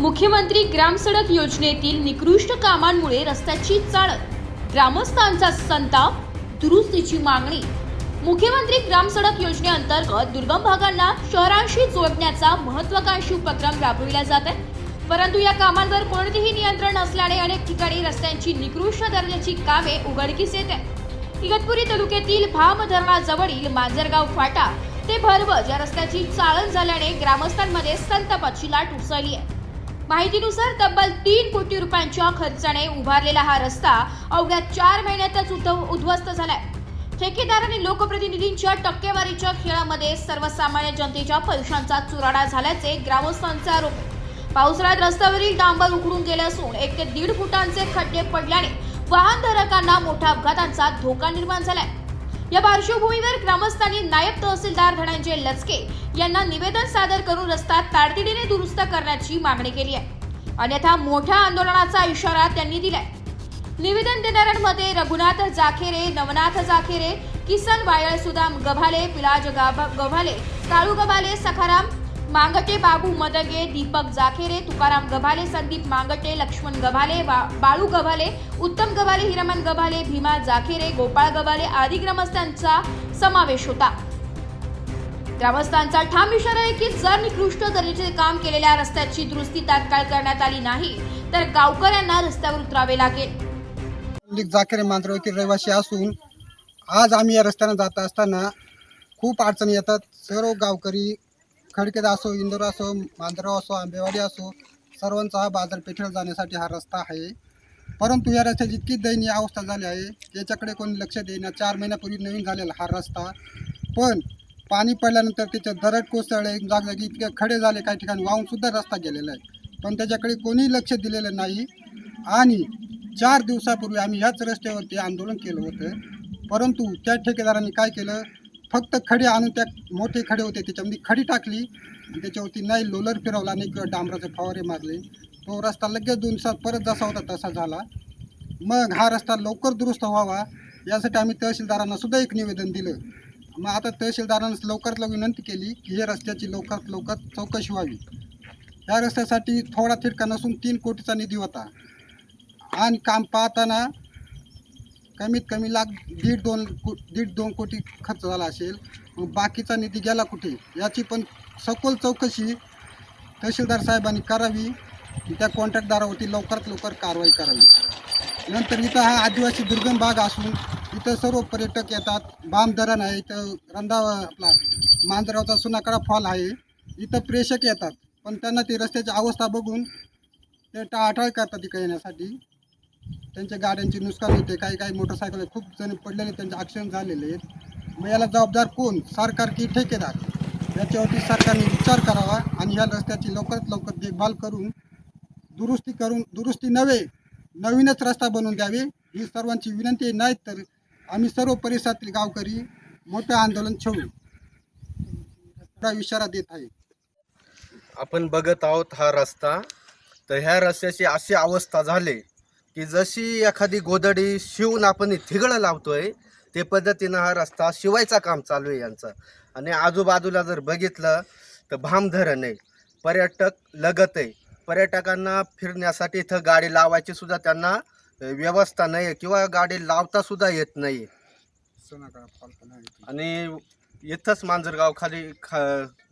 मुख्यमंत्री ग्रामसडक योजनेतील निकृष्ट कामांमुळे रस्त्याची चाळण ग्रामस्थांचा संताप दुरुस्तीची मागणी. मुख्यमंत्री ग्रामसडक योजनेअंतर्गत दुर्गम भागांना शहरांशी जोडण्याचा महत्वाकांक्षी उपक्रम राबविला जात आहे. परंतु या कामांवर कोणतेही नियंत्रण नसल्याने अनेक ठिकाणी रस्त्यांची निकृष्ट दर्जाची कामे उघडकीस येत. आहे इगतपुरी तालुक्यातील भाम धरणाजवळील मांजरगाव फाटा ते भरवज या रस्त्याची चाळण झाल्याने ग्रामस्थांमध्ये संतापाची लाट उसळली आहे. माहितीनुसार तब्बल तीन कोटी रुपयांच्या खर्चाने उभारलेला हा रस्ता अवघ्या चार महिन्यातच उद्ध्वस्त झालाय. ठेकेदार आणि लोकप्रतिनिधींच्या टक्केवारीच्या खेळामध्ये सर्वसामान्य जनतेच्या पैशांचा चुराडा झाल्याचे ग्रामस्थांचा आरोप. पावसाळ्यात रस्त्यावरील डांबर उघडून गेले असून एक ते दीड फुटांचे खड्डे पडल्याने वाहनधारकांना मोठ्या अपघातांचा धोका निर्माण झालाय. या पार्श्वभूमीवर ग्रामस्थांनी नायब तहसीलदार धनंजय लचके यांना निवेदन सादर करून रस्ता तातडीने दुरुस्त करण्याची मागणी केली आहे. अन्यथा मोठ्या आंदोलनाचा इशारा त्यांनी दिलाय. निवेदन देणाऱ्यांमध्ये रघुनाथ जाखेरे नवनाथ जाखेरे किसन वायळ सुदाम गभाले पिलाज गाभ- गव्हाले काळू गभाले सखाराम मांगटे बाबू मदगे दीपक जाखेरे तुकाराम गभाले संदीप मांगटे लक्ष्मण गभाले बाळू गभाले उत्तम गभाले हिरमन गभाले भीमा जाखेरे गोपाळ गभाले आदी ग्रामस्थांचा समावेश होता. ग्रामस्थांचा ठाम इशारा आहे की जर निकृष्ट दर्जाचे काम केलेल्या रस्त्याची दुरुस्ती तात्काळ करण्यात आली नाही तर गावकऱ्यांना रस्त्यावर उतरावे लागेल. जाखेरे मांजरावतील रहिवासी असून आज आम्ही या रस्त्यानं जात असताना खूप अडचणी येतात. सर्व गावकरी खडकेत असो इंदोर असो मांजराव असो आंबेवाडी असो सर्वांचा हा बाजारपेठेला जाण्यासाठी हा रस्ता आहे. परंतु या रस्त्याची इतकी दयनीय अवस्था झाली आहे याच्याकडे कोणी लक्ष देईना. चार महिन्यापूर्वी नवीन झालेला हा रस्ता. पण पाणी पडल्यानंतर त्याचे दरड कोसळले जागजागी इतके खडे झाले काही ठिकाणी वाहूनसुद्धा रस्ता गेलेला आहे. पण त्याच्याकडे कोणी लक्ष दिलेलं नाही. आणि चार दिवसापूर्वी आम्ही ह्याच रस्त्यावरती आंदोलन केलं होतं. परंतु त्या ठेकेदारांनी काय केलं? फक्त खडे आणून त्या मोठे खडे होते त्याच्यामध्ये खडी टाकली आणि त्याच्यावरती नाही लोलर फिरवला नाही किंवा डांबराचे फवारे मारले. तो रस्ता लगेच दोन दिवसात परत जसा होता तसा झाला. मग हा रस्ता लवकर दुरुस्त व्हावा यासाठी आम्ही तहसीलदारांना सुद्धा एक निवेदन दिलं. मग आता तहसीलदारांना लवकरात लवकर विनंती केली की हे रस्त्याची लवकरात लवकर चौकशी व्हावी. या रस्त्यासाठी थोडा थिडका नसून तीन कोटीचा निधी होता. आणि काम पाहताना कमीत कमी लाख दीड दोन को दीड दोन कोटी खर्च झाला असेल. मग बाकीचा निधी गेला कुठे? याची पण सखोल चौकशी तहसीलदार साहेबांनी करावी. त्या कॉन्ट्रॅक्टदारावरती लवकरात लवकर कारवाई करावी. नंतर इथं हा आदिवासी दुर्गम भाग असून इथं सर्व पर्यटक येतात. बाम धरण आहे इथं रंधा आपला मांजरावचा सुनाकडा फॉल आहे. इथं प्रेक्षक येतात. पण त्यांना ती रस्त्याची अवस्था बघून ते टाळाटाळ करतात इकडे येण्यासाठी. त्यांच्या गाड्यांची नुकसान होते काही काही मोटरसायकल खूप जण पडलेले त्यांचे ॲक्सिडेंट झालेले आहेत. मग याला जबाबदार कोण? सरकार की ठेकेदार? याच्यावरती सरकारने विचार करावा आणि ह्या रस्त्याची लवकरात लवकर देखभाल करून दुरुस्ती करून दुरुस्ती नव्हे नवीनच रस्ता बनवून द्यावे ही सर्वांची विनंती नाही नाहीत तर आम्ही सर्व परिसरातील गावकरी मोठं आंदोलन छेडू हा इशारा देत आहे. आपण बघत आहोत हा रस्ता. तर ह्या रस्त्याची अशी अवस्था झाली की जशी एखादी गोदडी शिवून आपण थिगळं लावतोय ते पद्धतीनं हा रस्ता शिवायचा काम चालू आहे यांचं. आणि आजूबाजूला जर बघितलं तर भाम धरण आहे पर्यटक लगत आहे. पर्यटकांना फिरण्यासाठी इथं गाडी लावायची सुद्धा त्यांना व्यवस्था नाही आहे किंवा गाडी लावता सुद्धा येत नाही आणि इथंच मांजरगाव खाली खा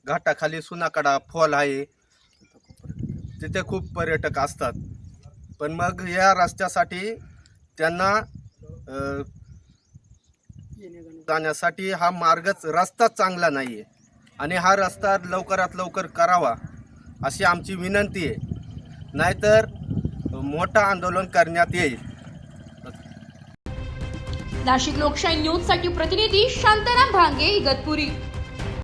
घाटाखाली सुनाकडा फॉल आहे. तिथे खूप पर्यटक असतात. पण मग या रस्त्यासाठी त्यांना जाण्यासाठी हा मार्गच रस्ताच चांगला नाही आहे आणि हा रस्ता लवकरात लवकर करावा अशी आमची विनंती आहे. नाहीतर मोठं आंदोलन करण्यात येईल. नाशिक लोकशाही न्यूजसाठी प्रतिनिधी शांताराम भांगे इगतपुरी.